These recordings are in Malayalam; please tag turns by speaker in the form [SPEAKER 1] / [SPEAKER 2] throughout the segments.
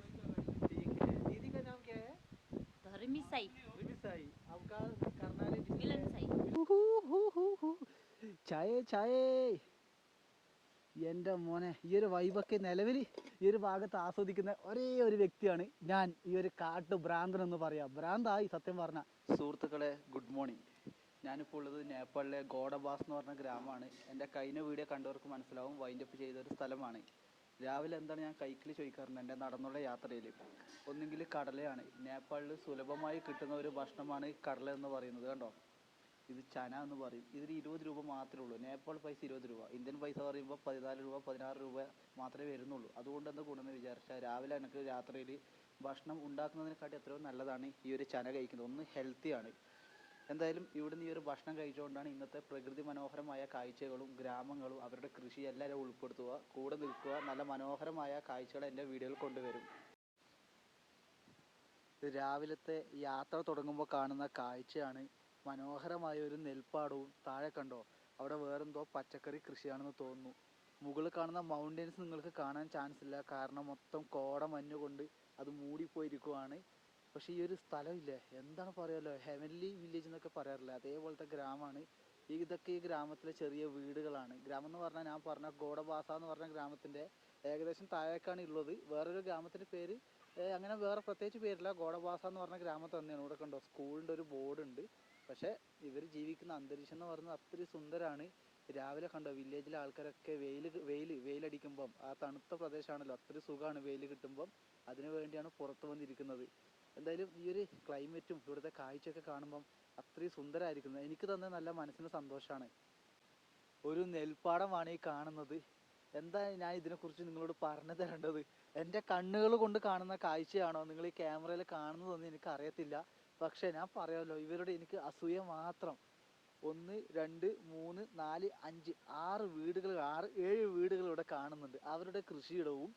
[SPEAKER 1] ठीक है दीदी का नाम क्या है
[SPEAKER 2] धर्मी साई
[SPEAKER 1] रिमी साई आपका करनाली
[SPEAKER 2] मिलन साई
[SPEAKER 1] ചായ ചായ എൻ്റെ മോനെ ഈ ഒരു വൈബൊക്കെ നിലവിൽ ഈ ഒരു ഭാഗത്ത് ആസ്വദിക്കുന്ന ഒരേ ഒരു വ്യക്തിയാണ് ഞാൻ ഈ ഒരു കാട്ടു ഭ്രാന്തൻ എന്ന് പറയാം ഭ്രാന്തായി സത്യം പറഞ്ഞ സുഹൃത്തുക്കളെ ഗുഡ് മോർണിംഗ് ഞാനിപ്പോൾ ഉള്ളത് നേപ്പാളിലെ ഗോഡബാസ് എന്ന് പറഞ്ഞ ഗ്രാമമാണ് എൻ്റെ കഴിഞ്ഞ വീഡിയോ കണ്ടവർക്ക് മനസ്സിലാവും വൈൻഡപ്പ് ചെയ്ത ഒരു സ്ഥലമാണ് രാവിലെ എന്താണ് ഞാൻ കൈക്കിൽ ചോദിക്കാറുണ്ട് എന്റെ നടന്നുള്ള യാത്രയിൽ ഒന്നുകിൽ കടലയാണ്. നേപ്പാളിൽ സുലഭമായി കിട്ടുന്ന ഒരു ഭക്ഷണമാണ് കടല എന്ന് പറയുന്നത് കണ്ടോ? ഇത് ചന എന്ന് പറയും. ഇതിന് ഇരുപത് രൂപ മാത്രമേ ഉള്ളൂ. നേപ്പാൾ പൈസ ഇരുപത് രൂപ. ഇന്ത്യൻ പൈസ പറയുമ്പോൾ പതിനാല് രൂപ പതിനാറ് രൂപ മാത്രമേ വരുന്നുള്ളൂ. അതുകൊണ്ട് എന്താ ഗുണമെന്ന് വിചാരിച്ചാൽ രാവിലെ എനിക്ക് രാത്രിയിൽ ഭക്ഷണം ഉണ്ടാക്കുന്നതിനെക്കാട്ടി എത്രയോ നല്ലതാണ് ഈ ഒരു ചന കഴിക്കുന്നത്. ഒന്ന് ഹെൽത്തിയാണ് എന്തായാലും ഇവിടുന്ന് ഈ ഒരു ഭക്ഷണം കഴിച്ചുകൊണ്ടാണ് ഇന്നത്തെ പ്രകൃതി മനോഹരമായ കാഴ്ചകളും ഗ്രാമങ്ങളും അവരുടെ കൃഷി എല്ലാവരും ഉൾപ്പെടുത്തുക കൂടെ നിൽക്കുക നല്ല മനോഹരമായ കാഴ്ചകൾ എന്റെ വീഡിയോയിൽ കൊണ്ടുവരും. രാവിലത്തെ യാത്ര തുടങ്ങുമ്പോൾ കാണുന്ന കാഴ്ചയാണ് മനോഹരമായ ഒരു നെൽപ്പാടവും താഴെ കണ്ടോ? അവിടെ വേറെന്തോ പച്ചക്കറി കൃഷിയാണെന്ന് തോന്നുന്നു. മുകളിൽ കാണുന്ന മൗണ്ടൻസ് നിങ്ങൾക്ക് കാണാൻ ചാൻസ് ഇല്ല. കാരണം മൊത്തം കോട മഞ്ഞുകൊണ്ട് അത് മൂടിപ്പോയിരിക്കുവാണ്. പക്ഷേ ഈ ഒരു സ്ഥലമില്ലേ? എന്താണ് പറയാലോ? ഹെവൻലി വില്ലേജ് എന്നൊക്കെ പറയാറില്ല? അതേപോലത്തെ ഗ്രാമമാണ്. ഇതൊക്കെ ഈ ഗ്രാമത്തിലെ ചെറിയ വീടുകളാണ്. ഗ്രാമം എന്ന് പറഞ്ഞാൽ ഞാൻ പറഞ്ഞ ഗോഡബാസ എന്ന് പറഞ്ഞ ഗ്രാമത്തിന്റെ ഏകദേശം താഴേക്കാണ് ഉള്ളത്. വേറൊരു ഗ്രാമത്തിന്റെ പേര് അങ്ങനെ വേറെ പ്രത്യേകിച്ച് പേരില്ല. ഗോഡബാസ എന്ന് പറഞ്ഞ ഗ്രാമം തന്നെയാണ്. ഇവിടെ കണ്ടോ? സ്കൂളിന്റെ ഒരു ബോർഡ് ഉണ്ട് പക്ഷേ ഇവർ ജീവിക്കുന്ന അന്തരീക്ഷം എന്ന് പറയുന്നത് അത്രയും സുന്ദരമാണ് രാവിലെ കണ്ടോ? വില്ലേജിലെ ആൾക്കാരൊക്കെ വെയിൽ വെയിൽ വെയിലടിക്കുമ്പം ആ തണുത്ത പ്രദേശമാണല്ലോ. അത്രയും സുഖമാണ് വെയിൽ കിട്ടുമ്പം. അതിനു വേണ്ടിയാണ് പുറത്തു വന്നിരിക്കുന്നത്. എന്തായാലും ഈ ഒരു ക്ലൈമറ്റും ഇവിടുത്തെ കാഴ്ചയൊക്കെ കാണുമ്പം അത്രയും സുന്ദരമായിരിക്കുന്നത് എനിക്ക് തന്നെ നല്ല മനസ്സിന് സന്തോഷമാണ് ഒരു നെൽപ്പാടമാണ് ഈ കാണുന്നത്. എന്താ ഞാൻ ഇതിനെക്കുറിച്ച് നിങ്ങളോട് പറഞ്ഞു തരേണ്ടത്? എന്റെ കണ്ണുകൾ കൊണ്ട് കാണുന്ന കാഴ്ചയാണോ? നിങ്ങൾ ഈ ക്യാമറയിൽ കാണുന്നതൊന്നും എനിക്ക് അറിയത്തില്ല. പക്ഷേ ഞാൻ പറയാമല്ലോ ഇവരുടെ എനിക്ക് അസൂയ മാത്രം. ഒന്ന് രണ്ട് മൂന്ന് നാല് അഞ്ച് ആറ് വീടുകൾ ആറ് ഏഴ് വീടുകൾ ഇവിടെ കാണുന്നുണ്ട്. അവരുടെ കൃഷിയിടവും.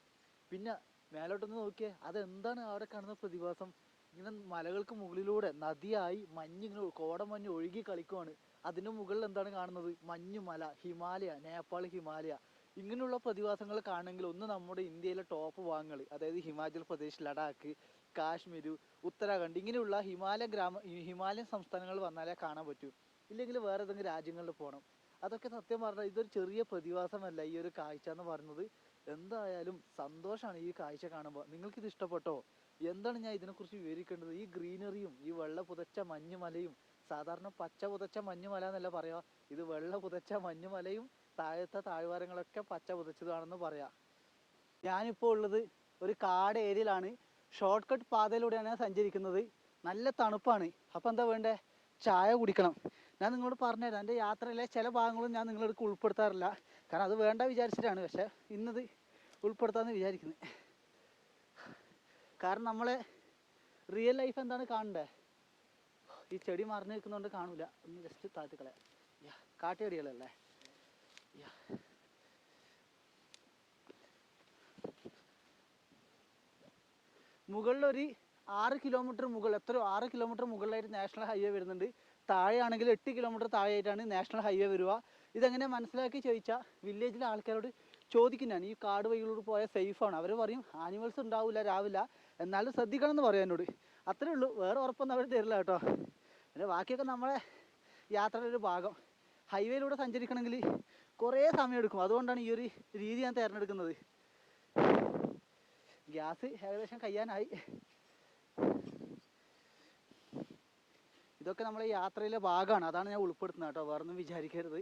[SPEAKER 1] പിന്നെ മേലോട്ടൊന്ന് നോക്കിയേ അതെന്താണ് അവിടെ കാണുന്ന പ്രതിഭാസം? ഇങ്ങനെ മലകൾക്ക് മുകളിലൂടെ നദിയായി മഞ്ഞ് ഇങ്ങനെ കോടമഞ്ഞ് ഒഴുകി കളിക്കുവാണ്. അതിന് മുകളിൽ എന്താണ് കാണുന്നത്? മഞ്ഞുമല ഹിമാലയ നേപ്പാൾ ഹിമാലയ. ഇങ്ങനെയുള്ള പ്രതിഭാസങ്ങൾ കാണണമെങ്കിൽ ഒന്ന് നമ്മുടെ ഇന്ത്യയിലെ ടോപ്പ് ഭാഗങ്ങൾ അതായത് ഹിമാചൽ പ്രദേശ് ലഡാക്ക് കാശ്മീർ ഉത്തരാഖണ്ഡ് ഇങ്ങനെയുള്ള ഹിമാലയ ഗ്രാമ ഹിമാലയൻ സംസ്ഥാനങ്ങൾ വന്നാലേ കാണാൻ പറ്റൂ. ഇല്ലെങ്കിൽ വേറെ ഏതെങ്കിലും രാജ്യങ്ങളിൽ പോകണം അതൊക്കെ സത്യം പറഞ്ഞാൽ ഇതൊരു ചെറിയ പ്രതിഭാസമല്ല ഈ ഒരു കാഴ്ച എന്ന് പറയുന്നത്. എന്തായാലും സന്തോഷമാണ് ഈ കാഴ്ച കാണുമ്പോൾ. നിങ്ങൾക്കിത് ഇഷ്ടപ്പെട്ടോ? എന്താണ് ഞാൻ ഇതിനെക്കുറിച്ച് വിവരിക്കേണ്ടത്? ഈ ഗ്രീനറിയും ഈ വെള്ള പുതച്ച മഞ്ഞുമലയും സാധാരണ പച്ച പുതച്ച മഞ്ഞുമല എന്നല്ല പറയാ. ഇത് വെള്ള പുതച്ച മഞ്ഞുമലയും താഴത്തെ താഴ്വാരങ്ങളൊക്കെ പച്ച പുതച്ചതാണെന്ന് പറയാം. ഞാനിപ്പോൾ ഉള്ളത് ഒരു കാട് ഏരിയയിലാണ്. ഷോർട്ട് കട്ട് പാതയിലൂടെയാണ് ഞാൻ സഞ്ചരിക്കുന്നത്. നല്ല തണുപ്പാണ്. അപ്പം എന്താ വേണ്ടേ? ചായ കുടിക്കണം. ഞാൻ നിങ്ങളോട് പറഞ്ഞുതരാം. എന്റെ യാത്രയിലെ ചില ഭാഗങ്ങളും ഞാൻ നിങ്ങളെടുക്ക് ഉൾപ്പെടുത്താറില്ല. കാരണം അത് വേണ്ട വിചാരിച്ചിട്ടാണ്. പക്ഷെ ഇന്നത് ഉൾപ്പെടുത്താമെന്ന് വിചാരിക്കുന്നത് കാരണം നമ്മൾ റിയൽ ലൈഫ് എന്താണ് കാണണ്ടേ? ഈ ചെടി മറിഞ്ഞു നിൽക്കുന്നതുകൊണ്ട് കാണൂല. ഒന്ന് ജസ്റ്റ് താഴ്ത്തിക്കളെ യാ, കാട്ടുചെടികളല്ലേ യാ. മുകളിലൊരു ആറ് കിലോമീറ്റർ മുകളിൽ എത്രയോ ആറ് കിലോമീറ്റർ മുകളിലായിട്ട് നാഷണൽ ഹൈവേ വരുന്നുണ്ട്. താഴെയാണെങ്കിൽ എട്ട് കിലോമീറ്റർ താഴെയായിട്ടാണ് നാഷണൽ ഹൈവേ വരിക ഇതെങ്ങനെ മനസ്സിലാക്കി ചോദിച്ചാൽ വില്ലേജിലെ ആൾക്കാരോട് ചോദിക്കുന്നതാണ് ഈ കാട് വഴികളിലൂടെ പോയാൽ സേഫാണ് അവർ പറയും ആനിമൽസ് ഉണ്ടാവില്ല രാവിലെ. എന്നാലും ശ്രദ്ധിക്കണം എന്ന് പറയും എന്നോട് അത്രേ ഉള്ളൂ. വേറെ ഉറപ്പൊന്നും അവർ തരില്ല കേട്ടോ. പിന്നെ ബാക്കിയൊക്കെ നമ്മളെ യാത്രയുടെ ഒരു ഭാഗം. ഹൈവേയിലൂടെ സഞ്ചരിക്കണമെങ്കിൽ കുറേ സമയം എടുക്കും. അതുകൊണ്ടാണ് ഈ ഒരു രീതി ഞാൻ തിരഞ്ഞെടുക്കുന്നത്. ഗ്യാസ് ഏകദേശം കഴിയാനായി ഇതൊക്കെ നമ്മളെ യാത്രയിലെ ഭാഗമാണ്. അതാണ് ഞാൻ ഉൾപ്പെടുത്തുന്നത് കേട്ടോ. വേറൊന്നും വിചാരിക്കരുത്.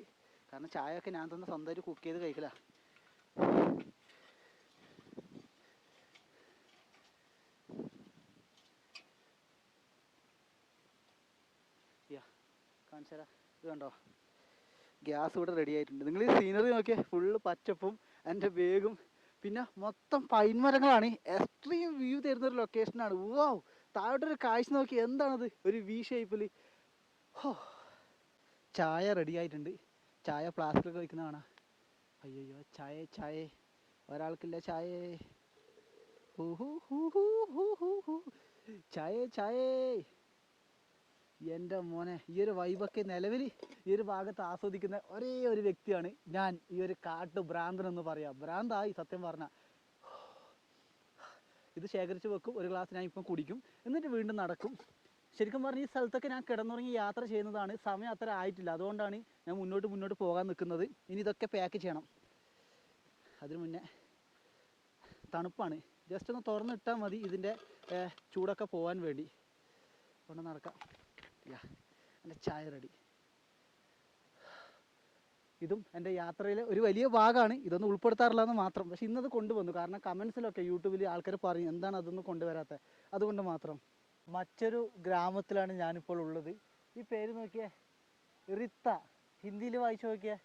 [SPEAKER 1] കാരണം ചായ ഒക്കെ ഞാൻ തന്നെ സ്വന്തമായിട്ട് കുക്ക് ചെയ്ത് കഴിക്കല. കാണിച്ചു ഗ്യാസ് ഇവിടെ റെഡി ആയിട്ടുണ്ട്. നിങ്ങൾ ഈ സീനറി നോക്കിയേ ഫുള്ള് പച്ചപ്പും എന്റെ വേഗം പിന്നെ മൊത്തം പൈൻ മരങ്ങളാണ്. എക്സ്ട്രീം വ്യൂ തരുന്ന ഒരു ലൊക്കേഷനാണ് വാവ് താഴോട്ടൊരു കാഴ്ച നോക്കി എന്താണത്? ഒരു വി ഷേപ്പിൽ ഹോ. ചായ റെഡി ആയിട്ടുണ്ട്. ചായ പ്ലാസ്റ്റിലൊക്കെ വയ്ക്കുന്ന കാണാം. അയ്യോ ചായ ചായ. ഒരാൾക്കില്ല ചായ. ചായ ചായ. എന്റെ മോനെ ഈ ഒരു വൈബൊക്കെ നിലവിൽ ഈ ഒരു ഭാഗത്ത് ആസ്വദിക്കുന്ന ഒരേ ഒരു വ്യക്തിയാണ് ഞാൻ. ഈ ഒരു കാട്ടു ഭ്രാന്തൻ എന്ന് പറയാം. ഭ്രാന്തായി സത്യം പറഞ്ഞ. ഇത് ശേഖരിച്ച് വെക്കും ഒരു ഗ്ലാസ് ഞാൻ ഇപ്പം കുടിക്കും. എന്നിട്ട് വീണ്ടും നടക്കും. ശരിക്കും പറഞ്ഞാൽ ഈ സ്ഥലത്തൊക്കെ ഞാൻ കിടന്നുറങ്ങി യാത്ര ചെയ്യുന്നതാണ്. സമയം അത്ര ആയിട്ടില്ല. അതുകൊണ്ടാണ് ഞാൻ മുന്നോട്ട് മുന്നോട്ട് പോകാൻ നിൽക്കുന്നത്. ഇനി ഇതൊക്കെ പാക്ക് ചെയ്യണം. അതിനു മുന്നേ തണുപ്പാണ്. ജസ്റ്റ് ഒന്ന് തുറന്നിട്ടാൽ മതി ഇതിന്റെ ചൂടൊക്കെ പോകാൻ വേണ്ടി. കൊണ്ട് നടക്കാം. യാ എന്റെ ചായ റെഡി ഇതും എന്റെ യാത്രയിലെ ഒരു വലിയ ഭാഗമാണ്. ഇതൊന്നും ഉൾപ്പെടുത്താറില്ല എന്ന് മാത്രം. പക്ഷെ ഇന്നത് കൊണ്ടുവന്നു. കാരണം കമൻസിലൊക്കെ യൂട്യൂബിൽ ആൾക്കാർ പറയും എന്താണ് അതൊന്നും കൊണ്ടുവരാത്തത് അതുകൊണ്ട് മാത്രം. മറ്റൊരു ഗ്രാമത്തിലാണ് ഞാനിപ്പോൾ ഉള്ളത്. ഈ പേര് നോക്കിയേ റിത്ത. ഹിന്ദിയിൽ വായിച്ചു നോക്കിയേ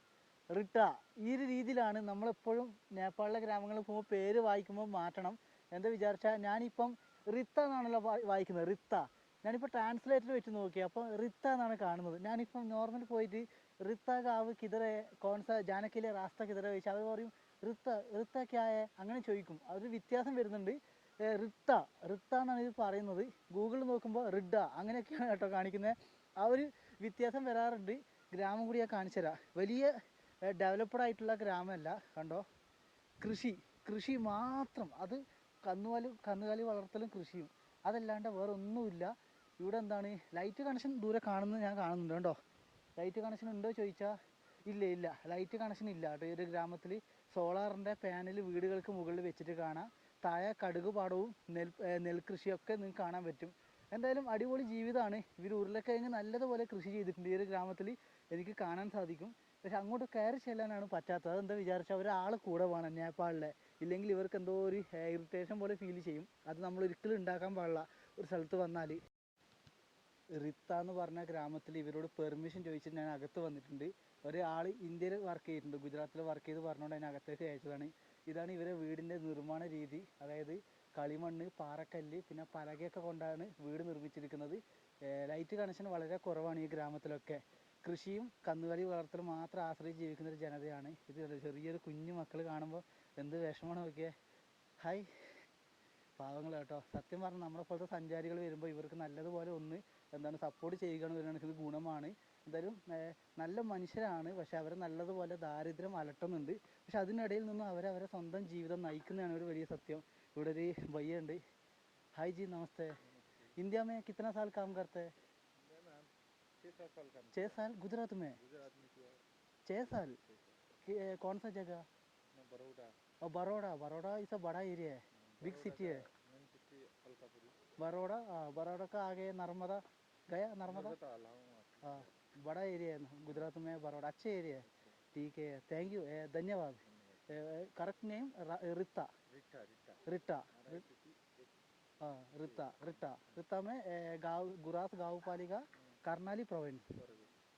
[SPEAKER 1] റിട്ട. ഈ ഒരു രീതിയിലാണ് നമ്മളെപ്പോഴും നേപ്പാളിലെ ഗ്രാമങ്ങളിൽ പോകുമ്പോൾ പേര് വായിക്കുമ്പോൾ മാറ്റണം. എന്താ വിചാരിച്ചാൽ ഞാനിപ്പം റിത്ത എന്നാണല്ലോ വായിക്കുന്നത്. റിത്ത. ഞാനിപ്പോൾ ട്രാൻസ്ലേറ്റർ വെച്ച് നോക്കി അപ്പോൾ റിത്ത എന്നാണ് കാണുന്നത്. ഞാനിപ്പം നോർമൽ പോയിട്ട് റിത്ത കാവ് കിതറെ കോൺസ ജാനക്കിലെ റാസ്ത കിതറെ ചോദിച്ചാൽ അവർ പറയും റിത്ത റിത്ത ക്യായ അങ്ങനെ ചോദിക്കും. അതൊരു വ്യത്യാസം വരുന്നുണ്ട്. റിത്ത റിട്ട എന്നാണ് ഇത് പറയുന്നത്. ഗൂഗിളിൽ നോക്കുമ്പോൾ റിഡ അങ്ങനെയൊക്കെയാണ് കേട്ടോ കാണിക്കുന്നത് ആ ഒരു വ്യത്യാസം വരാറുണ്ട്. ഗ്രാമം കൂടി ഞാൻ കാണിച്ചു തരാം. വലിയ ഡെവലപ്ഡ് ആയിട്ടുള്ള ഗ്രാമമല്ല കണ്ടോ? കൃഷി കൃഷി മാത്രം. അത് കന്നുകാലി കന്നുകാലി വളർത്തലും കൃഷിയും. അതല്ലാണ്ട് വേറെ ഒന്നുമില്ല ഇവിടെ എന്താണ്? ലൈറ്റ് കണക്ഷൻ ദൂരെ കാണുന്നത് ഞാൻ കാണുന്നുണ്ട് കേട്ടോ ലൈറ്റ് കണക്ഷൻ ഉണ്ടോ ചോദിച്ചാൽ ഇല്ല ഇല്ല. ലൈറ്റ് കണക്ഷൻ ഇല്ല കേട്ടോ. ഈ ഒരു ഗ്രാമത്തിൽ സോളാറിന്റെ പാനൽ വീടുകൾക്ക് മുകളിൽ വെച്ചിട്ട് കാണാം. താഴെ കടുക് പാടവും നെൽ നെൽകൃഷിയൊക്കെ നിങ്ങൾക്ക് കാണാൻ പറ്റും. എന്തായാലും അടിപൊളി ജീവിതമാണ് ഇവർ ഉരുളക്കിഴങ്ങ് നല്ലതുപോലെ കൃഷി ചെയ്തിട്ടുണ്ട്. ഈ ഒരു ഗ്രാമത്തിൽ എനിക്ക് കാണാൻ സാധിക്കും. പക്ഷെ അങ്ങോട്ട് കയറി ചെല്ലാനാണ് പറ്റാത്തത്. അതെന്താ വിചാരിച്ചാൽ ഒരാൾ കൂടെ വേണം നേപ്പാളിലെ. ഇല്ലെങ്കിൽ ഇവർക്ക് എന്തോ ഒരു ഇറിറ്റേഷൻ പോലെ ഫീൽ ചെയ്യും. അത് നമ്മൾ ഒരിക്കലും ഉണ്ടാക്കാൻ പാടില്ല. ഒരു സ്ഥലത്ത് വന്നാൽ റിത്ത എന്ന് പറഞ്ഞ ഗ്രാമത്തിൽ ഇവരോട് പെർമിഷൻ ചോദിച്ചിട്ട് ഞാൻ അകത്ത് വന്നിട്ടുണ്ട്. ഒരാൾ ഇന്ത്യയിൽ വർക്ക് ചെയ്തിട്ടുണ്ട്. ഗുജറാത്തിൽ വർക്ക് ചെയ്ത് പറഞ്ഞുകൊണ്ട് അതിന് അകത്തേക്ക് അയച്ചതാണ്. ഇതാണ് ഇവരെ വീടിന്റെ നിർമ്മാണ രീതി. അതായത് കളിമണ്ണ് പാറക്കല്ല് പിന്നെ പലകയൊക്കെ കൊണ്ടാണ് വീട് നിർമ്മിച്ചിരിക്കുന്നത്. ലൈറ്റ് കണക്ഷൻ വളരെ കുറവാണ് ഈ ഗ്രാമത്തിലൊക്കെ. കൃഷിയും കന്നുകാലി വളർത്തലും മാത്രം ആശ്രയിച്ച് ജീവിക്കുന്ന ഒരു ജനതയാണ്. ഇത് ചെറിയൊരു കുഞ്ഞു മക്കൾ കാണുമ്പോൾ എന്ത് വിഷമമാണ് നോക്കിയേ. ഹായ്. പാവങ്ങൾ കേട്ടോ സത്യം പറഞ്ഞാൽ നമ്മളെ പോലത്തെ സഞ്ചാരികൾ വരുമ്പോൾ ഇവർക്ക് നല്ലതുപോലെ ഒന്ന് എന്താണ് സപ്പോർട്ട് ചെയ്യുകയാണ് വരികയാണെങ്കിൽ ഇത് ഗുണമാണ് എന്തായാലും ഏർ, നല്ല മനുഷ്യരാണ് പക്ഷെ അവർ നല്ലതുപോലെ ദാരിദ്ര്യം അലട്ടുന്നുണ്ട് പക്ഷെ അതിനിടയിൽ നിന്നും അവർ അവരെ സ്വന്തം ജീവിതം നയിക്കുന്നതാണ് ഒരു വലിയ സത്യം ഇവിടെ ഒരു ഭയ്യ ഉണ്ട് ഹായ് ജി നമസ്തേ ഇന്ത്യ में कितना साल काम करते हैं छः साल गुजरात में छः साल कि- ए, कौन सा जगह और बड़ौदा बड़ौदा इस बड़ा एरिया है बिग सिटी है बड़ौदा हाँ, बड़ौदा का आगे नर्मदा गया नर्मदा हाँ बड़ा एरिया है गुजरात में बड़ौदा अच्छे एरिया है ठीक है थैंक यू धन्यवाद करेक्ट नेम रिता रिटा हाँ रिता रिटा रिता में ए, गाँव गुरास गाँव पालिका കർണാലി പ്രൊവിൻസ്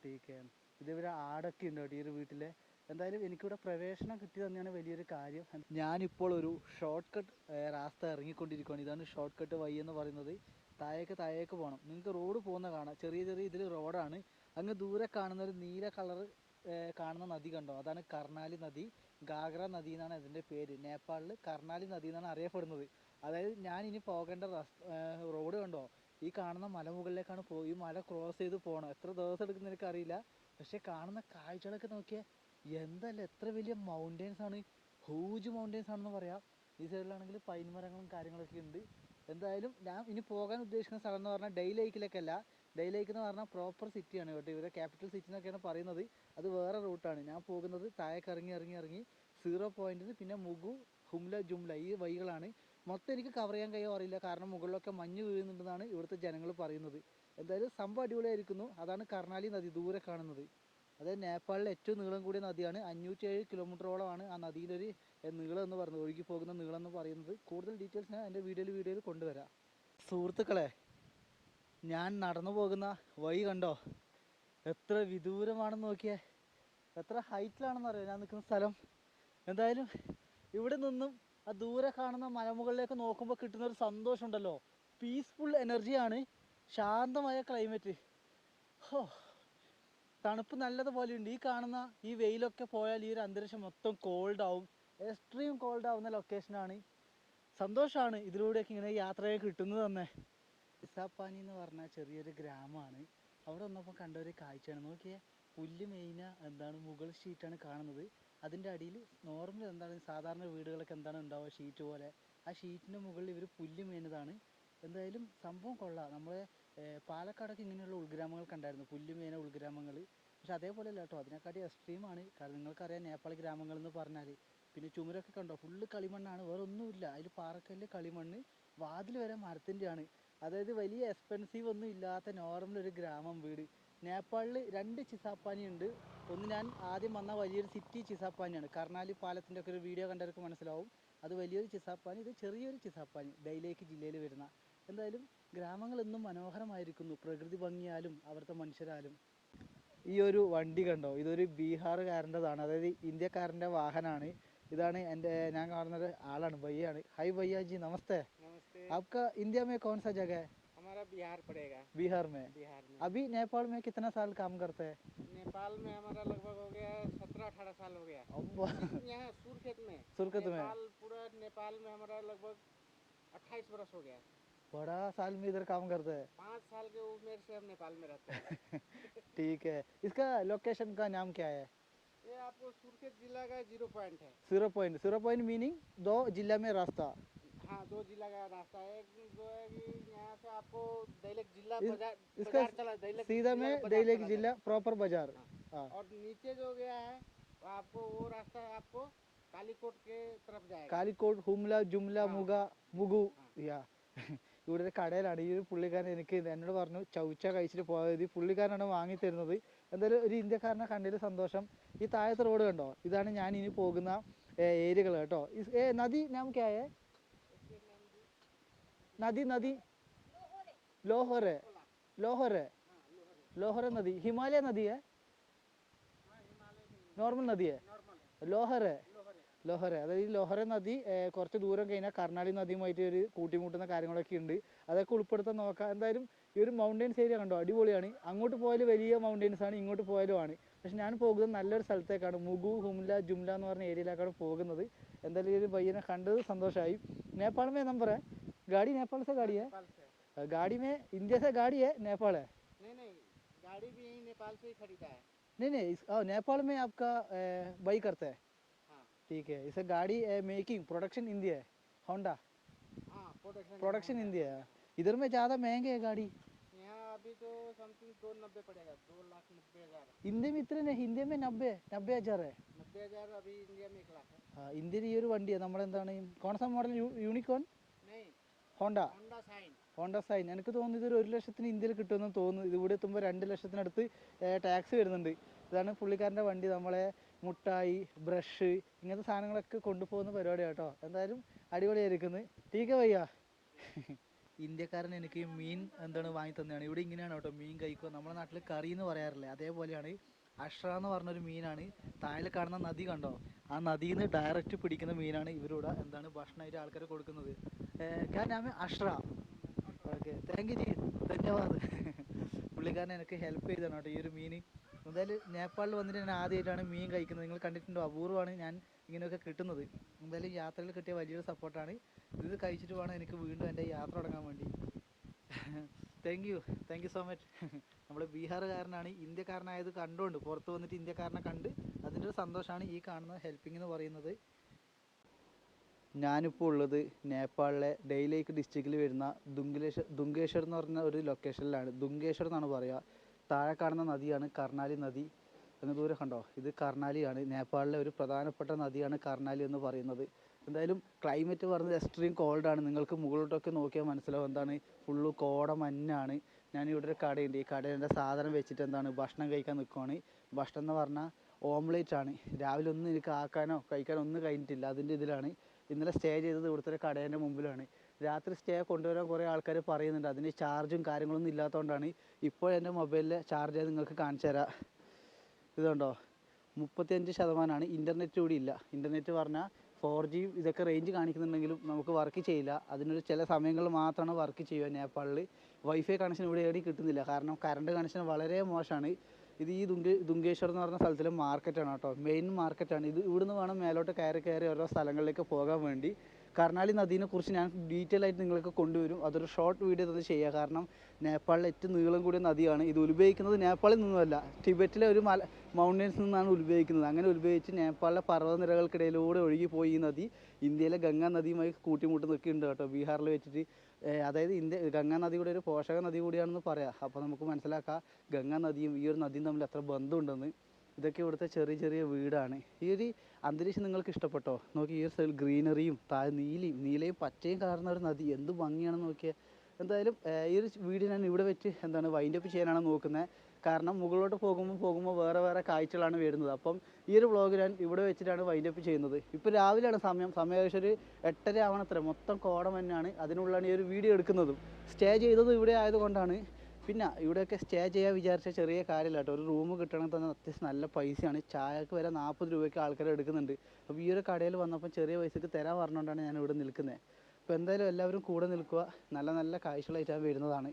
[SPEAKER 1] ടീക്ക് ഇതേപോലെ ആടൊക്കെ ഉണ്ട് കേട്ടോ ഈ ഒരു വീട്ടിലെ എന്തായാലും എനിക്കിവിടെ പ്രവേശനം കിട്ടിയത് തന്നെയാണ് വലിയൊരു കാര്യം ഞാനിപ്പോൾ ഒരു ഷോർട്ട് കട്ട് റാസ്ത ഇറങ്ങിക്കൊണ്ടിരിക്കുകയാണ് ഇതാണ് ഷോർട്ട് കട്ട് വഴി എന്ന് പറയുന്നത് താഴേക്ക് താഴേക്ക് പോകണം നിങ്ങൾക്ക് റോഡ് പോകുന്ന കാണാം. ചെറിയ ചെറിയ ഇതിൽ റോഡാണ് അങ്ങ് ദൂരെ കാണുന്ന ഒരു നീല കളർ കാണുന്ന നദി കണ്ടോ? അതാണ് കർണാലി നദി. ഗാഗ്ര നദി എന്നാണ് അതിന്റെ പേര്. നേപ്പാളിൽ കർണാലി നദി എന്നാണ് അറിയപ്പെടുന്നത്. അതായത് ഞാൻ ഇനി പോകേണ്ട റോഡ് കണ്ടോ? ഈ കാണുന്ന മലമുകളിലേക്കാണ് പോയി. ഈ മല ക്രോസ് ചെയ്ത് പോകണം എത്ര ദിവസം എടുക്കുന്ന എനിക്കറിയില്ല. പക്ഷെ കാണുന്ന കാഴ്ചകളൊക്കെ നോക്കിയാൽ എന്തല്ല? എത്ര വലിയ മൗണ്ടൻസ് ആണ്. ഹൂജ് മൗണ്ടൻസ് ആണെന്ന് പറയാം. ഈ സൈഡിലാണെങ്കിൽ പൈൻ മരങ്ങളും കാര്യങ്ങളൊക്കെ ഉണ്ട്. എന്തായാലും ഞാൻ ഇനി പോകാൻ ഉദ്ദേശിക്കുന്ന സ്ഥലം എന്ന് പറഞ്ഞാൽ ഡേ ലേക്കിലേക്കല്ല ഡെയിലി ലേക്ക് എന്ന് പറഞ്ഞാൽ പ്രോപ്പർ സിറ്റിയാണ് കേട്ടോ. ഇവരെ ക്യാപിറ്റൽ സിറ്റി എന്നൊക്കെയാണ് പറയുന്നത്. അത് വേറെ റൂട്ടാണ് ഞാൻ പോകുന്നത് താഴേക്ക് ഇറങ്ങി ഇറങ്ങി ഇറങ്ങി സീറോ പോയിന്റിൽ പിന്നെ മുഗു ഹുംല ജുംല ഈ വഴികളാണ്. മൊത്തം എനിക്ക് കവർ ചെയ്യാൻ കഴിയോ അറിയില്ല. കാരണം മുകളിലൊക്കെ മഞ്ഞ് വീഴുന്നുണ്ടെന്നാണ് ഇവിടുത്തെ ജനങ്ങൾ പറയുന്നത്. എന്തായാലും സംഭവം അടിപൊളിയായിരിക്കുന്നു. അതാണ് കർണാലി നദി ദൂരെ കാണുന്നത്. അതായത് നേപ്പാളിലെ ഏറ്റവും നീളം കൂടിയ നദിയാണ്. അഞ്ഞൂറ്റി ഏഴ് കിലോമീറ്ററോളമാണ് ആ നദിയിലൊരു നീളം എന്ന് പറയുന്നത് ഒഴുകി പോകുന്ന നീളം എന്ന് പറയുന്നത്. കൂടുതൽ ഡീറ്റെയിൽസ് ഞാൻ എന്റെ വീഡിയോയിൽ വീഡിയോയിൽ കൊണ്ടുവരാം. സുഹൃത്തുക്കളെ ഞാൻ നടന്നു പോകുന്ന വഴി കണ്ടോ? എത്ര വിദൂരമാണെന്ന് നോക്കിയേ. എത്ര ഹൈറ്റിലാണെന്ന് അറിയാം? ഞാൻ നിൽക്കുന്ന സ്ഥലം. എന്തായാലും ഇവിടെ നിന്നും ആ ദൂരെ കാണുന്ന മലമുകളിലേക്ക് നോക്കുമ്പോൾ കിട്ടുന്ന ഒരു സന്തോഷമുണ്ടല്ലോ. പീസ്ഫുൾ എനർജിയാണ് ശാന്തമായ ക്ലൈമറ്റ് ഹോ തണുപ്പ് നല്ലതുപോലെ ഉണ്ട്. ഈ കാണുന്ന ഈ വെയിലൊക്കെ പോയാൽ ഈ ഒരു അന്തരീക്ഷം മൊത്തം കോൾഡ് ആവും. എക്സ്ട്രീം കോൾഡ് ആവുന്ന ലൊക്കേഷനാണ് സന്തോഷമാണ് ഇതിലൂടെയൊക്കെ ഇങ്ങനെ യാത്രയൊക്കെ കിട്ടുന്നത് തന്നെ. ഇസാപ്പാനി എന്ന് പറഞ്ഞ ചെറിയൊരു ഗ്രാമമാണ്. അവിടെ വന്നപ്പോൾ കണ്ട ഒരു കാഴ്ചയാണ്. നോക്കിയേ പുല്ല് മെയിന എന്താണ് മുകൾ ഷീറ്റാണ് കാണുന്നത്. അതിന്റെ അടിയിൽ നോർമൽ എന്താണ് സാധാരണ വീടുകളൊക്കെ എന്താണ് ഉണ്ടാവുക ഷീറ്റ് പോലെ. ആ ഷീറ്റിന്റെ മുകളിൽ ഇവർ പുല്ല് മേഞ്ഞതാണ്. എന്തായാലും സംഭവം കൊള്ളാം. നമ്മളെ പാലക്കാടൊക്കെ ഇങ്ങനെയുള്ള ഉൾഗ്രാമങ്ങൾ കണ്ടായിരുന്നു. പുല്ല് മേന ഉൾഗ്രാമങ്ങൾ. പക്ഷെ അതേപോലെ അല്ല കേട്ടോ. അതിനെക്കാട്ടി എക്സ്ട്രീമാണ് കാരണം നിങ്ങൾക്കറിയാം നേപ്പാളി ഗ്രാമങ്ങൾ എന്ന് പറഞ്ഞാൽ പിന്നെ ചുമരൊക്കെ കണ്ടോ? ഫുള്ള് കളിമണ്ണാണ്. വേറെ ഒന്നുമില്ല. അതിൽ പാറക്കല്ല് കളിമണ്ണ് വാതിൽ വരെ മരത്തിന്റെയാണ്. അതായത് വലിയ എക്സ്പെൻസീവ് ഒന്നും ഇല്ലാത്ത നോർമൽ ഒരു ഗ്രാമം വീട്. നേപ്പാളിൽ രണ്ട് ചിസാപ്പാനി ഉണ്ട്. ഒന്ന് ഞാൻ ആദ്യം വന്ന വലിയൊരു സിറ്റി ചിസാപ്പാനിയാണ്. കർണാലി പാലത്തിന്റെ ഒക്കെ ഒരു വീഡിയോ കണ്ടവർക്ക് മനസ്സിലാവും. അത് വലിയൊരു ചിസാപ്പാനി ഇത് ചെറിയൊരു ചിസാപ്പാനി ഡൈലേക്ക് ജില്ലയിൽ വരുന്ന. എന്തായാലും ഗ്രാമങ്ങൾ എന്നും മനോഹരമായിരിക്കുന്നു. പ്രകൃതി ഭംഗിയാലും അവിടുത്തെ മനുഷ്യരാലും. ഈ ഒരു വണ്ടി കണ്ടോ? ഇതൊരു ബീഹാറുകാരന്റെതാണ് അതായത് ഇന്ത്യക്കാരന്റെ വാഹനമാണ്. ഇതാണ് എൻ്റെ ഞാൻ കാണുന്നത് ആളാണ് ഭയ്യാണ് ഹായ് ഭയ്യാജി നമസ്തേ
[SPEAKER 2] नमस्ते
[SPEAKER 1] आपका इंडिया में कौन सा जगह है
[SPEAKER 2] हमारा बिहार पड़ेगा
[SPEAKER 1] बिहार में
[SPEAKER 2] बिहार में
[SPEAKER 1] अभी नेपाल में कितना साल काम करते हैं
[SPEAKER 2] नेपाल में हमारा लगभग हो गया सत्रह अठारह साल हो गया
[SPEAKER 1] अब्बा,
[SPEAKER 2] यहाँ सुरखेत में
[SPEAKER 1] सुरखेत में
[SPEAKER 2] नेपाल पूरा नेपाल में हमारा लगभग अट्ठाईस बरस हो गया
[SPEAKER 1] बड़ा साल में इधर काम करते हैं
[SPEAKER 2] पाँच साल के उम्र से हम नेपाल में रहते हैं
[SPEAKER 1] ठीक है इसका लोकेशन का नाम क्या है
[SPEAKER 2] ये आपको सुरखेत जिला का जीरो पॉइंट है
[SPEAKER 1] zero point zero point meaning दो जिला में रास्ता
[SPEAKER 2] हाँ दो जिला का रास्ता है एक जो है कि यहाँ से आपको दैलेक जिला
[SPEAKER 1] इस-
[SPEAKER 2] बाजार
[SPEAKER 1] इसका
[SPEAKER 2] बाजार चला दैलेक
[SPEAKER 1] सीधा
[SPEAKER 2] जिला
[SPEAKER 1] में
[SPEAKER 2] बाजार
[SPEAKER 1] दैलेक
[SPEAKER 2] चला
[SPEAKER 1] जिला प्रॉपर बाजार हाँ
[SPEAKER 2] और नीचे जो गया है वो आपको वो रास्ता आपको कालीकोट के तरफ जाएगा
[SPEAKER 1] കാലിക്കോട് ഹുംല ജുംല
[SPEAKER 2] ആ.
[SPEAKER 1] മുഗ മുഗു യാ ഇവിടെ ഒരു കടയിലാണ് ഈ ഒരു പുള്ളിക്കാരൻ എനിക്ക് ഇത് എന്നോട് പറഞ്ഞു ചൗച്ച കഴിച്ചിട്ട് പോയത് ഈ പുള്ളിക്കാരനാണ് വാങ്ങി തരുന്നത് എന്തായാലും ഒരു ഇന്ത്യക്കാരനെ കണ്ടതിൽ സന്തോഷം. ഈ താഴത്തെ റോഡ് കണ്ടോ? ഇതാണ് ഞാൻ ഇനി പോകുന്ന ഏരിയകൾ കേട്ടോ. നദി നമുക്കായേ നദി നദി. ലോഹോറെ ലോഹോറെ ലോഹോറെ നദി. ഹിമാലയ നദിയെ? നോർമൽ നദിയെ? ലോഹറെ ലോഹര. അതായത് ഈ ലോഹര നദി കുറച്ച് ദൂരം കഴിഞ്ഞാൽ കർണാടി നദിയുമായിട്ട് ഒരു കൂട്ടിമുട്ടുന്ന കാര്യങ്ങളൊക്കെ ഉണ്ട്. അതൊക്കെ ഉൾപ്പെടുത്താൻ നോക്കാം. എന്തായാലും ഈ ഒരു മൗണ്ടൻസ് ഏരിയ കണ്ടോ അടിപൊളിയാണ് അങ്ങോട്ട് പോയാൽ വലിയ മൗണ്ടൻസ് ആണ് ഇങ്ങോട്ട് പോയാലും ആണ് പക്ഷെ ഞാൻ പോകുന്നത് നല്ലൊരു സ്ഥലത്തേക്കാണ് മുഗു ഹുംല ജുംല എന്ന് പറഞ്ഞ ഏരിയയിലേക്കാണ് പോകുന്നത് എന്തായാലും ഈ ഒരു പയ്യനെ കണ്ടത് സന്തോഷമായി നേപ്പാൾ മേ നമ്പർ है गाड़ी नेपाल से गाड़ी है
[SPEAKER 2] नेपाल से
[SPEAKER 1] अ, गाड़ी में इंडिया से गाड़ी है नेपाल है
[SPEAKER 2] नहीं नहीं गाड़ी भी यही नेपाल से ही खरीदा है
[SPEAKER 1] नहीं नहीं इस, अ, नेपाल में आपका बाई करता है
[SPEAKER 2] हाँ
[SPEAKER 1] ठीक है इसे गाड़ी मेकिंग प्रोडक्शन इंडिया है होंडा
[SPEAKER 2] हाँ प्रोडक्शन
[SPEAKER 1] प्रोडक्शन इंडिया है इधर में ज़्यादा महंगे है गाड़ी
[SPEAKER 2] यहाँ अभी तो समथिंग दो नब्बे पड़ेगा दो लाख नब्बे हजार
[SPEAKER 1] ഇന്ത്യ में इतने नहीं ഇന്ത്യ में नब्बे नब्बे हज़ार है
[SPEAKER 2] नब्बे हजार अभी इंडिया में एक लाख है
[SPEAKER 1] ആ, ഇന്ത്യയിൽ ഈ ഒരു വണ്ടിയാണ് നമ്മളെന്താണ് കോൺസ മോഡൽ യൂണിക്കോൺ
[SPEAKER 2] नहीं
[SPEAKER 1] Honda
[SPEAKER 2] Honda Shine
[SPEAKER 1] Honda Shine എനിക്ക് തോന്നുന്നു ഇതൊരു ഒരു ലക്ഷത്തിന് ഇന്ത്യയിൽ കിട്ടുമെന്ന് തോന്നുന്നു ഇത് ഇവിടെ എത്തുമ്പോൾ രണ്ട് ലക്ഷത്തിനടുത്ത് ടാക്സ് വരുന്നുണ്ട് ഇതാണ് പുള്ളിക്കാരൻ്റെ വണ്ടി നമ്മളെ മുട്ടായി ബ്രഷ് ഇങ്ങനത്തെ സാധനങ്ങളൊക്കെ കൊണ്ടുപോകുന്ന പരിപാടിയാണ് കേട്ടോ എന്തായാലും അടിപൊളിയായിരിക്കുന്നത് ടീക്ക വയ്യ ഇന്ത്യക്കാരൻ എനിക്ക് മീൻ എന്താണ് വാങ്ങി തന്നെയാണ്. ഇവിടെ ഇങ്ങനെയാണ് കേട്ടോ മീൻ കഴിക്കുക. നമ്മുടെ നാട്ടിൽ കറി എന്ന് പറയാറില്ല അതേപോലെയാണ് അഷ്റ എന്ന് പറഞ്ഞൊരു മീനാണ്. താഴെ കാണുന്ന നദി കണ്ടോ? ആ നദിയിൽ നിന്ന് ഡയറക്റ്റ് പിടിക്കുന്ന മീനാണ് ഇവരിവിടെ എന്താണ് ഭക്ഷണമായിട്ട് ആൾക്കാർ കൊടുക്കുന്നത്. ഞാൻ അഷ്റ. ഓക്കെ. താങ്ക് യു ജി ധന്യവാദ്. പുള്ളിക്കാരൻ എനിക്ക് ഹെൽപ്പ് ചെയ്താണ് കേട്ടോ. ഈ ഒരു മീൻ എന്തായാലും നേപ്പാളിൽ വന്നിട്ട് ഞാൻ ആദ്യമായിട്ടാണ് മീൻ കഴിക്കുന്നത്. നിങ്ങൾ കണ്ടിട്ടുണ്ടോ? അപൂർവമാണ് ഞാൻ ഇങ്ങനെയൊക്കെ കിട്ടുന്നത്. എന്തായാലും യാത്രയിൽ കിട്ടിയ വലിയൊരു സപ്പോർട്ടാണ് ഇത് കഴിച്ചിട്ട് വേണം എനിക്ക് വീണ്ടും എന്റെ യാത്ര തുടങ്ങാൻ വേണ്ടി. Thank you thank you so much നമ്മൾ ബീഹാറുകാരനാണ്. ഇന്ത്യക്കാരനായത് കണ്ടുകൊണ്ട് പുറത്ത് വന്നിട്ട് ഇന്ത്യക്കാരനെ കണ്ട് അതിന്റെ ഒരു സന്തോഷമാണ് ഈ കാണുന്ന ഹെൽപ്പിംഗ് എന്ന് പറയുന്നത്. ഞാനിപ്പോൾ ഉള്ളത് നേപ്പാളിലെ ഡെയിലേക്ക് ഡിസ്ട്രിക്റ്റിൽ വരുന്ന ദുംഗലേശ്വർ ദുംഗേശ്വർ എന്ന് പറഞ്ഞ ഒരു ലൊക്കേഷനിലാണ് ദുംഗേശ്വർ എന്നാണ് പറയുക താഴെ കാണുന്ന നദിയാണ് കർണാലി നദി. എന്ന് ദൂരെ കണ്ടോ? ഇത് കർണാലിയാണ്. നേപ്പാളിലെ ഒരു പ്രധാനപ്പെട്ട നദിയാണ് കർണാലി എന്ന് പറയുന്നത്. എന്തായാലും ക്ലൈമറ്റ് പറഞ്ഞത് എക്സ്ട്രീം കോൾഡാണ് നിങ്ങൾക്ക് മുകളിലോട്ടൊക്കെ നോക്കിയാൽ മനസ്സിലാവും എന്താണ്. ഫുള്ള് കോട മഞ്ഞാണ്. ഞാൻ ഇവിടെ ഒരു കടയുണ്ട്. ഈ എന്റെ സാധനം വെച്ചിട്ട് എന്താണ് ഭക്ഷണം കഴിക്കാൻ നിൽക്കുവാണ് ഭക്ഷണം എന്ന് പറഞ്ഞാൽ ഓംലേറ്റ് ആണ്. രാവിലെ ഒന്നും എനിക്ക് ആക്കാനോ കഴിക്കാനോ ഒന്നും കഴിഞ്ഞിട്ടില്ല. അതിന്റെ ഇതിലാണ്. ഇന്നലെ സ്റ്റേ ചെയ്തത് ഇവിടുത്തെ ഒരു കടേന്റെ മുമ്പിലാണ്. രാത്രി സ്റ്റേ കൊണ്ടുവരാൻ കുറേ ആൾക്കാർ പറയുന്നുണ്ട്. അതിന് ചാർജും കാര്യങ്ങളൊന്നും ഇല്ലാത്തതുകൊണ്ടാണ് ഇപ്പോൾ എന്റെ മൊബൈലിലെ ചാർജ് നിങ്ങൾക്ക് കാണിച്ചു തരാം. ഇതുണ്ടോ മുപ്പത്തിയഞ്ച് ശതമാനമാണ് ഇന്റർനെറ്റ് കൂടി ഇല്ല. ഇന്റർനെറ്റ് പറഞ്ഞാൽ ഫോർ ജി ഇതൊക്കെ റേഞ്ച് കാണിക്കുന്നുണ്ടെങ്കിലും നമുക്ക് വർക്ക് ചെയ്യില്ല. അതിനൊരു ചില സമയങ്ങളിൽ മാത്രമാണ് വർക്ക് ചെയ്യുക. നേപ്പാളിൽ വൈഫൈ കണക്ഷൻ ഇവിടെ എവിടെയും കിട്ടുന്നില്ല. കാരണം കറണ്ട് കണക്ഷൻ വളരെ മോശമാണ്. ഇത് ഈ ദുംഗേ ദുംഗേശ്വർ എന്ന് പറഞ്ഞ സ്ഥലത്തിലെ മാർക്കറ്റാണ് കേട്ടോ. മെയിൻ മാർക്കറ്റാണ് ഇത് ഇവിടുന്ന് വേണം മേലോട്ട് കയറി കയറി ഓരോ സ്ഥലങ്ങളിലേക്ക് പോകാൻ വേണ്ടി. കർണാലി നദീനെ കുറിച്ച് ഞാൻ ഡീറ്റെയിൽ ആയിട്ട് നിങ്ങൾക്ക് കൊണ്ടുവരും. അതൊരു ഷോർട്ട് വീഡിയോ തന്നെ ചെയ്യുക കാരണം നേപ്പാളിലെ ഏറ്റവും നീളം കൂടിയ നദിയാണ്. ഇത് ഉത്ഭവിക്കുന്നത് നേപ്പാളിൽ നിന്നുമല്ല. ടിബറ്റിലെ ഒരു മല മൗണ്ടൻസിൽ നിന്നാണ് ഉത്ഭവിക്കുന്നത്. അങ്ങനെ ഉത്ഭവിച്ച് നേപ്പാളിലെ പർവതനിരകൾക്കിടയിലൂടെ ഒഴുകിപ്പോയി ഈ നദി. ഇന്ത്യയിലെ ഗംഗാ നദിയുമായി കൂട്ടിമുട്ടി നിൽക്കുന്നുണ്ട് കേട്ടോ. ബീഹാറിൽ വെച്ചിട്ട് അതായത് ഇന്ത്യ ഗംഗാ നദിയുടെ ഒരു പോഷക നദി കൂടിയാണെന്ന് പറയാം. അപ്പോൾ നമുക്ക് മനസ്സിലാക്കാം ഗംഗാ നദിയും ഈ ഒരു നദിയും തമ്മിൽ എത്ര ബന്ധമുണ്ടെന്ന്. ഇതൊക്കെ ഇവിടുത്തെ ചെറിയ ചെറിയ വീടാണ്. ഈ ഒരു അന്തരീക്ഷം നിങ്ങൾക്ക് ഇഷ്ടപ്പെട്ടോ? നോക്കി ഈ ഒരു ഗ്രീനറിയും താഴെ നീലയും നീലയും പച്ചയും കാരണം ഒരു നദി. എന്ത് ഭംഗിയാണെന്ന് നോക്കിയാൽ എന്തായാലും ഈ ഒരു വീട് ഞാൻ ഇവിടെ വെച്ച് എന്താണ് വൈൻഡപ്പ് ചെയ്യാനാണ് നോക്കുന്നത്. കാരണം മുകളിലോട്ട് പോകുമ്പോൾ പോകുമ്പോൾ വേറെ വേറെ കാഴ്ചകളാണ് വരുന്നത്. അപ്പം ഈ ഒരു വ്ളോഗ് ഞാൻ ഇവിടെ വെച്ചിട്ടാണ് വൈൻഡപ്പ് ചെയ്യുന്നത്. ഇപ്പോൾ രാവിലെയാണ് സമയം. സമയം ഏകദേശം ഒരു എട്ടര ആവണത്ര. മൊത്തം കോടം തന്നെയാണ് അതിനുള്ളിലാണ് ഈ ഒരു വീഡിയോ എടുക്കുന്നതും. സ്റ്റേ ചെയ്തത് ഇവിടെ ആയതുകൊണ്ടാണ്. പിന്നെ ഇവിടെയൊക്കെ സ്റ്റേ ചെയ്യാൻ വിചാരിച്ച ചെറിയ കാര്യമില്ല കേട്ടോ. ഒരു റൂം കിട്ടണമെങ്കിൽ തന്നെ അത്യാവശ്യം നല്ല പൈസയാണ്. ചായക്ക് വരെ നാൽപ്പത് രൂപയ്ക്ക് ആൾക്കാർ എടുക്കുന്നുണ്ട്. അപ്പോൾ ഈ ഒരു കടയിൽ വന്നപ്പോൾ ചെറിയ പൈസക്ക് തരാൻ പറഞ്ഞുകൊണ്ടാണ് ഞാൻ ഇവിടെ നിൽക്കുന്നത്. അപ്പോൾ എന്തായാലും എല്ലാവരും കൂടെ നിൽക്കുക. നല്ല നല്ല കാഴ്ചകളായിട്ട് ഞാൻ വരുന്നതാണ്.